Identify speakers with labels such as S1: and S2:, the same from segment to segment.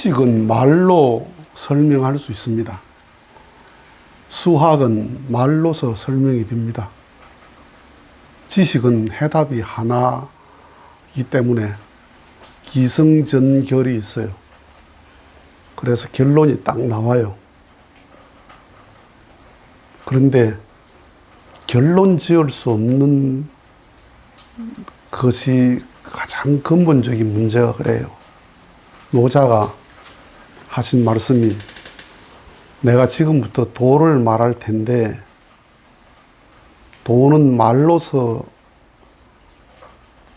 S1: 지식은 말로 설명할 수 있습니다. 수학은 말로서 설명이 됩니다. 지식은 해답이 하나이기 때문에 기승전결이 있어요. 그래서 결론이 딱 나와요. 그런데 결론 지을 수 없는 것이 가장 근본적인 문제가 그래요. 노자가 하신 말씀이 내가 지금부터 도를 말할 텐데 도는 말로서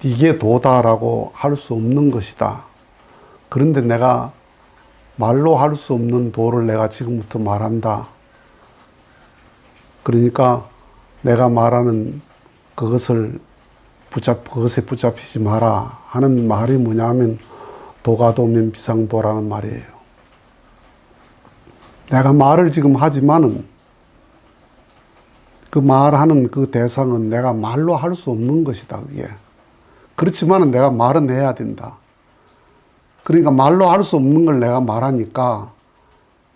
S1: 이게 도다라고 할 수 없는 것이다. 그런데 내가 말로 할 수 없는 도를 내가 지금부터 말한다. 그러니까 내가 말하는 그것을 붙잡, 그것에 붙잡히지 마라 하는 말이 뭐냐면 도가 도면 비상도라는 말이에요. 내가 말을 지금 하지만은 그 말하는 그 대상은 내가 말로 할 수 없는 것이다, 그게. 그렇지만은 내가 말은 해야 된다. 그러니까 말로 할 수 없는 걸 내가 말하니까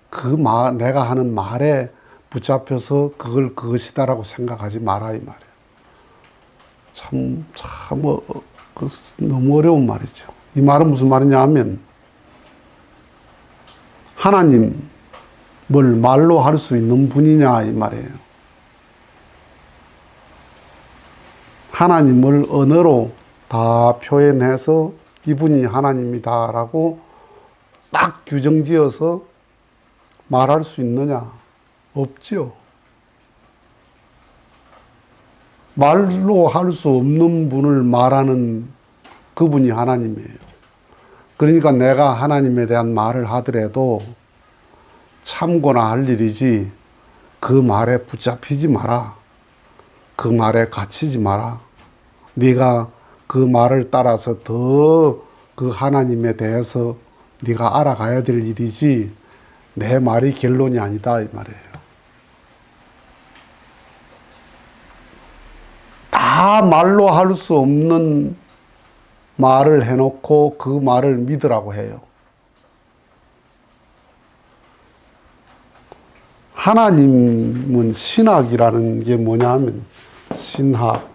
S1: 그 말, 내가 하는 말에 붙잡혀서 그걸 그것이다라고 생각하지 마라, 이 말이에요. 참, 참, 어, 그, 너무 어려운 말이죠. 이 말은 무슨 말이냐 하면, 하나님 을 말로 할 수 있는 분이냐, 이 말이에요. 하나님을 언어로 다 표현해서 이분이 하나님이다라고 딱 규정 지어서 말할 수 있느냐? 없죠. 말로 할 수 없는 분을 말하는 그분이 하나님이에요. 그러니까 내가 하나님에 대한 말을 하더라도 참고나 할 일이지 그 말에 붙잡히지 마라. 그 말에 갇히지 마라. 네가 그 말을 따라서 더 그 하나님에 대해서 네가 알아가야 될 일이지 내 말이 결론이 아니다 이 말이에요. 다 말로 할 수 없는 말을 해놓고 그 말을 믿으라고 해요. 하나님은 신학이라는 게 뭐냐 하면 신학.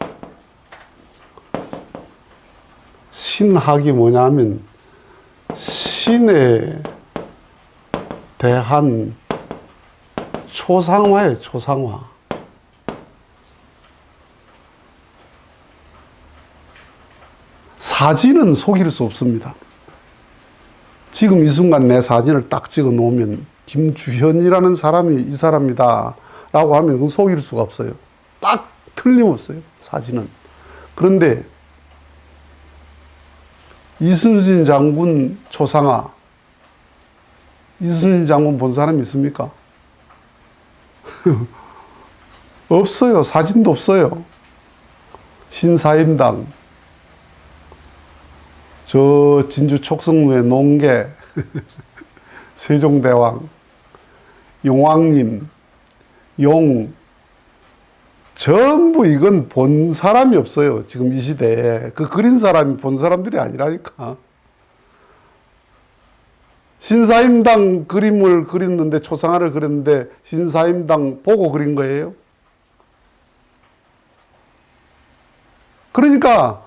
S1: 신학이 뭐냐 하면 신에 대한 초상화예요, 초상화. 사진은 속일 수 없습니다. 지금 이 순간 내 사진을 딱 찍어 놓으면 김주현이라는 사람이 이 사람이다 라고 하면 그건 속일 수가 없어요. 딱 틀림없어요. 사진은. 그런데 이순신 장군 초상화 이순신 장군 본 사람 있습니까? 없어요. 사진도 없어요. 신사임당 저 진주 촉성루의 농계, 세종대왕, 용왕님, 용, 전부 이건 본 사람이 없어요. 지금 이 시대에. 그 그린 사람이 본 사람들이 아니라니까. 신사임당 그림을 그렸는데, 초상화를 그렸는데, 신사임당 보고 그린 거예요. 그러니까,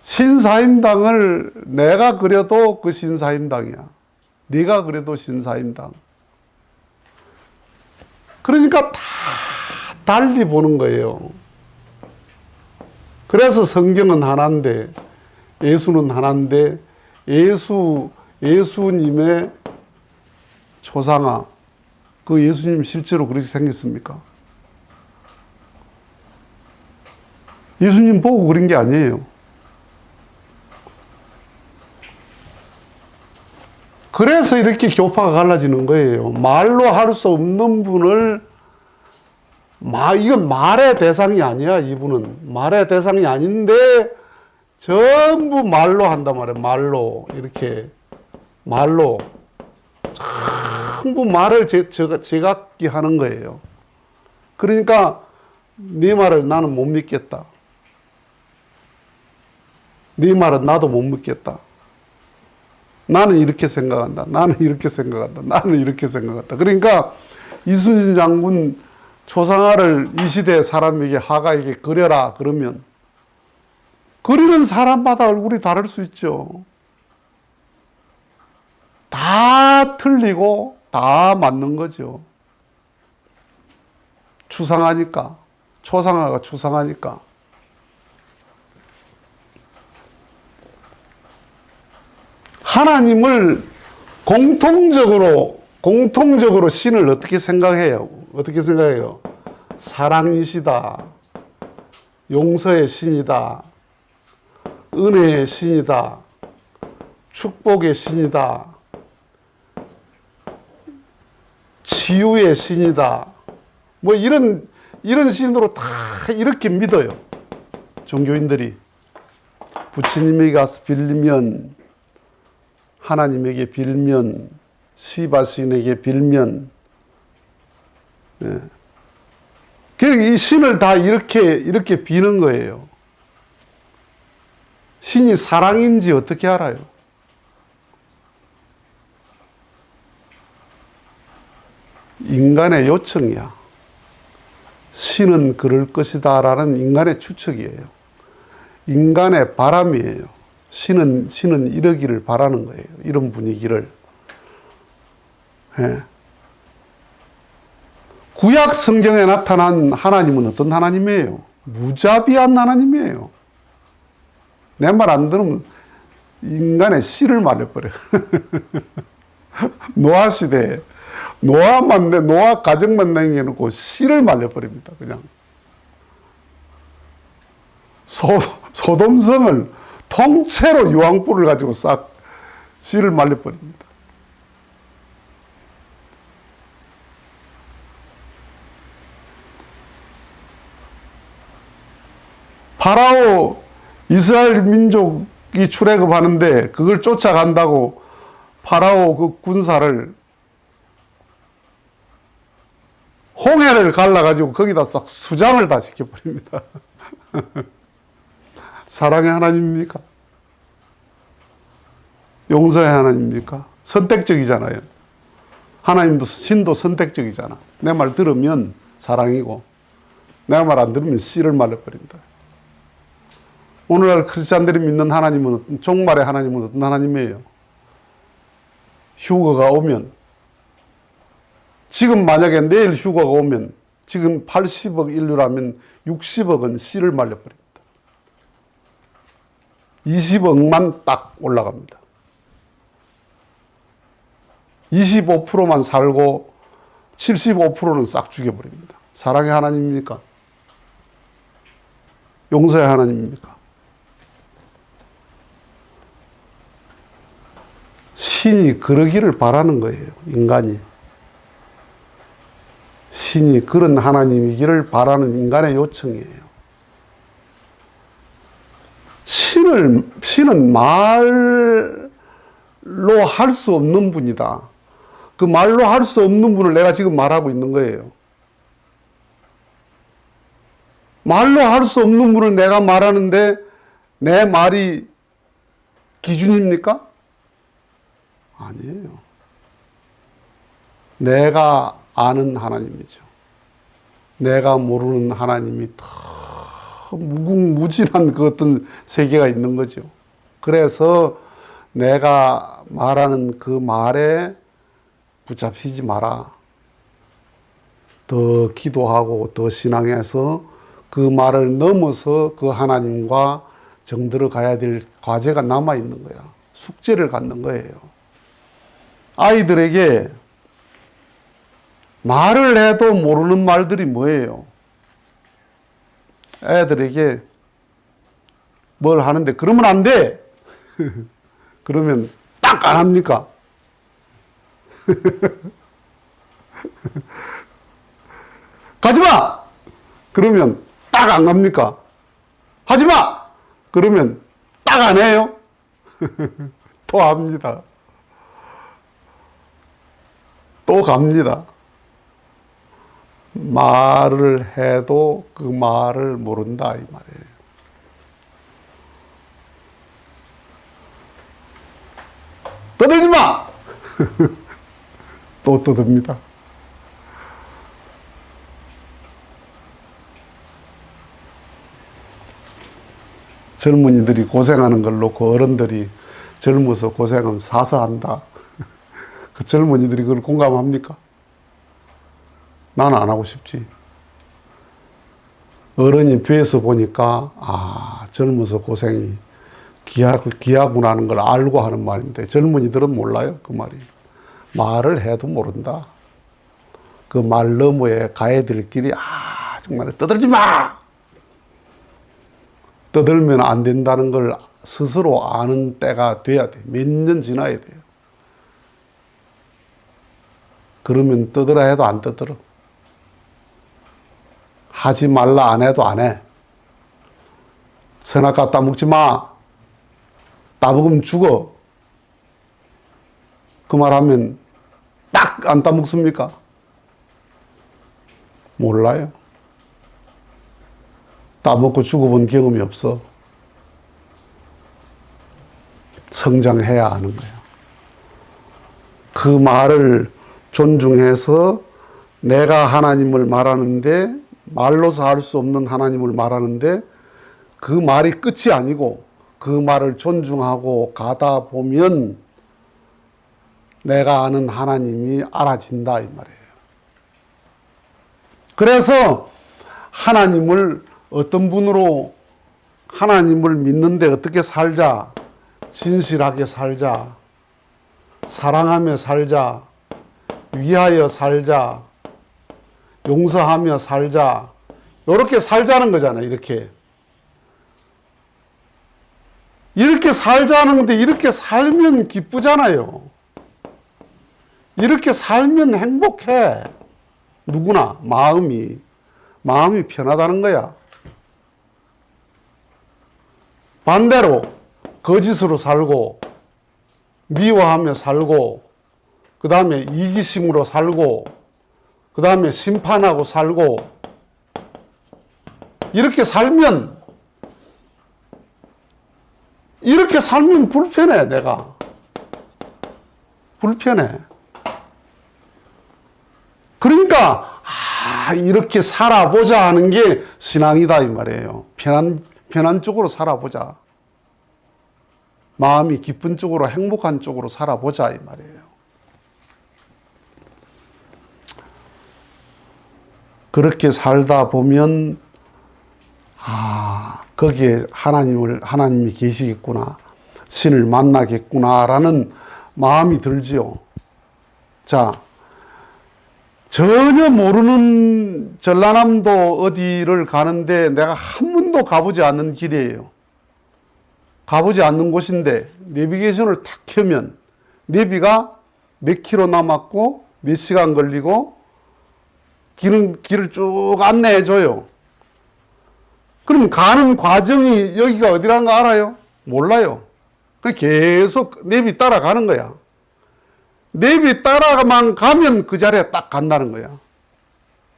S1: 신사임당을 내가 그려도 그 신사임당이야. 네가 그래도 신사임당. 그러니까 다 달리 보는 거예요. 그래서 성경은 하나인데 예수는 하나인데 예수 예수님의 초상화 그 예수님 실제로 그렇게 생겼습니까? 예수님 보고 그린 게 아니에요. 그래서 이렇게 교파가 갈라지는 거예요. 말로 할 수 없는 분을 마, 이건 말의 대상이 아니야, 이분은. 말의 대상이 아닌데, 전부 말로 한단 말이야, 말로. 이렇게. 말로. 전부 말을 제, 제, 제각기 하는 거예요. 그러니까, 네 말을 나는 못 믿겠다. 네 말은 나도 못 믿겠다. 나는 이렇게 생각한다. 나는 이렇게 생각한다. 나는 이렇게 생각한다. 그러니까 이순신 장군 초상화를 이 시대 사람에게 하가에게 그려라 그러면 그리는 사람마다 얼굴이 다를 수 있죠. 다 틀리고 다 맞는 거죠. 추상하니까 초상화가 추상하니까 하나님을 공통적으로 공통적으로 신을 어떻게 생각해요? 어떻게 생각해요? 사랑이시다. 용서의 신이다. 은혜의 신이다. 축복의 신이다. 치유의 신이다. 뭐 이런 이런 신으로 다 이렇게 믿어요. 종교인들이 부처님에게 가서 빌리면 하나님에게 빌면 시바신에게 빌면 예. 그이 신을 다 이렇게 이렇게 비는 거예요. 신이 사랑인지 어떻게 알아요? 인간의 요청이야. 신은 그럴 것이다 라는 인간의 추측이에요. 인간의 바람이에요. 신은 신은 이러기를 바라는 거예요. 이런 분위기를. 예. 구약 성경에 나타난 하나님은 어떤 하나님이에요? 무자비한 하나님이에요. 내 말 안 들으면 인간의 씨를 말려버려. 노아 시대에 노아만 내 노아 가정만 남겨놓고 씨를 말려버립니다. 그냥 소 소돔성을 통째로 유황불을 가지고 싹 씨를 말려버립니다. 파라오 이스라엘 민족이 출애굽하는데 그걸 쫓아간다고 파라오 그 군사를 홍해를 갈라가지고 거기다 싹 수장을 다 시켜버립니다. 사랑의 하나님입니까? 용서의 하나님입니까? 선택적이잖아요. 하나님도 신도 선택적이잖아. 내 말 들으면 사랑이고 내 말 안 들으면 씨를 말려버린다. 오늘날 크리스찬들이 믿는 하나님은 종말의 하나님은 어떤 하나님이에요? 휴거가 오면 지금 만약에 내일 휴가가 오면 지금 80억 인류라면 60억은 씨를 말려버립니다. 20억만 딱 올라갑니다. 25%만 살고 75%는 싹 죽여버립니다. 사랑의 하나님입니까? 용서의 하나님입니까? 신이 그러기를 바라는 거예요, 인간이. 신이 그런 하나님이기를 바라는 인간의 요청이에요. 신을, 신은 말로 할 수 없는 분이다. 그 말로 할 수 없는 분을 내가 지금 말하고 있는 거예요. 말로 할 수 없는 분을 내가 말하는데 내 말이 기준입니까? 아니에요. 내가 아는 하나님이죠. 내가 모르는 하나님이 더 무궁무진한 그 어떤 세계가 있는 거죠. 그래서 내가 말하는 그 말에 붙잡히지 마라. 더 기도하고 더 신앙해서 그 말을 넘어서 그 하나님과 정들어 가야 될 과제가 남아 있는 거야. 숙제를 갖는 거예요. 아이들에게 말을 해도 모르는 말들이 뭐예요? 애들에게 뭘 하는데 그러면 안 돼. 그러면 딱 안 합니까? 가지 마! 그러면 딱 안 갑니까? 하지 마! 그러면 딱 안 해요? 또 합니다. 또 갑니다. 말을 해도 그 말을 모른다 이 말이에요. 떠들지 마! 또 떠듭니다. 젊은이들이 고생하는 걸 놓고 어른들이 젊어서 고생하면 사서 한다. 그 젊은이들이 그걸 공감합니까? 나는 안 하고 싶지. 어른이 뒤에서 보니까, 아, 젊어서 고생이 귀하, 귀하구나 는 걸 알고 하는 말인데, 젊은이들은 몰라요, 그 말이. 말을 해도 모른다. 그 말 너머에 길이, 아, 정말 떠들지 마! 떠들면 안 된다는 걸 스스로 아는 때가 돼야 돼. 몇 년 지나야 돼요. 그러면 떠들어 해도 안 떠들어. 하지 말라 안 해도 안 해. 선악과 따먹지 마. 따먹으면 죽어. 그 말 하면 딱 안 따먹습니까? 몰라요. 따먹고 죽어본 경험이 없어. 성장해야 하는 거야. 그 말을 존중해서 내가 하나님을 말하는데 말로서 할수 없는 하나님을 말하는데 그 말이 끝이 아니고 그 말을 존중하고 가다 보면 내가 아는 하나님이 알아진다 이 말이에요. 그래서 하나님을 어떤 분으로 하나님을 믿는데 어떻게 살자 진실하게 살자 사랑하며 살자 위하여 살자 용서하며 살자. 이렇게 살자는 거잖아요 이렇게. 이렇게 살자는 건데 이렇게 살면 기쁘잖아요. 이렇게 살면 행복해. 누구나 마음이 마음이 편하다는 거야. 반대로 거짓으로 살고 미워하며 살고 그 다음에 이기심으로 살고 그 다음에 심판하고 살고 이렇게 살면 이렇게 살면 불편해 내가. 불편해. 그러니까 아 이렇게 살아보자 하는 게 신앙이다 이 말이에요. 편한 편한 쪽으로 살아보자. 마음이 기쁜 쪽으로 행복한 쪽으로 살아보자 이 말이에요 그렇게 살다 보면 아 거기에 하나님을 하나님이 계시겠구나 신을 만나겠구나라는 마음이 들지요. 자 전혀 모르는 전라남도 어디를 가는데 내가 한 번도 가보지 않는 길이에요. 가보지 않는 곳인데 내비게이션을 탁 켜면 내비가 몇 킬로 남았고 몇 시간 걸리고 길은, 길을 쭉 안내해 줘요. 그럼 가는 과정이 여기가 어디라는 거 알아요? 몰라요. 그 계속 내비 따라가는 거야. 내비 따라만 가면 그 자리에 딱 간다는 거야.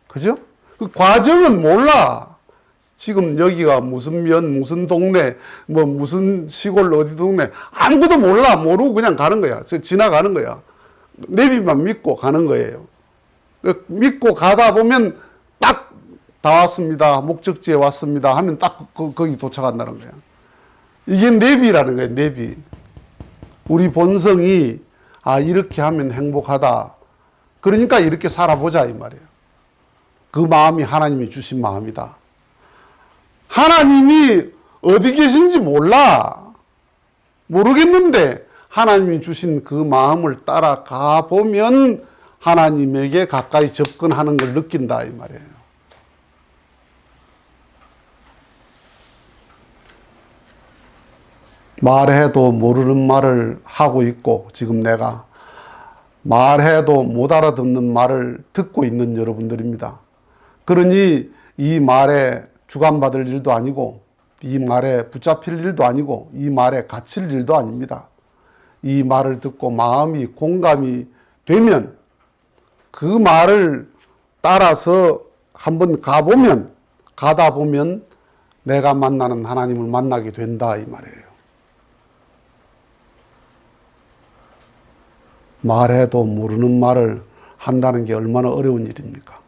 S1: 그죠? 그 과정은 몰라. 지금 여기가 무슨 면, 무슨 동네, 뭐 무슨 시골 어디 동네 아무것도 몰라. 모르고 그냥 가는 거야. 지나가는 거야. 내비만 믿고 가는 거예요. 그 믿고 가다 보면 딱 다 왔습니다. 목적지에 왔습니다. 하면 딱 거, 거기 도착한다는 거야. 이게 내비라는 거예요. 내비. 우리 본성이 아 이렇게 하면 행복하다. 그러니까 이렇게 살아보자 이 말이에요. 그 마음이 하나님이 주신 마음이다. 하나님이 어디 계신지 몰라. 모르겠는데 하나님이 주신 그 마음을 따라가 보면 하나님에게 가까이 접근하는 걸 느낀다 이 말이에요. 말해도 모르는 말을 하고 있고 지금 내가 말해도 못 알아듣는 말을 듣고 있는 여러분들입니다. 그러니 이 말에 주관받을 일도 아니고 이 말에 붙잡힐 일도 아니고 이 말에 갇힐 일도 아닙니다. 이 말을 듣고 마음이 공감이 되면 그 말을 따라서 한번 가보면 가다 보면 내가 만나는 하나님을 만나게 된다 이 말이에요. 말해도 모르는 말을 한다는 게 얼마나 어려운 일입니까?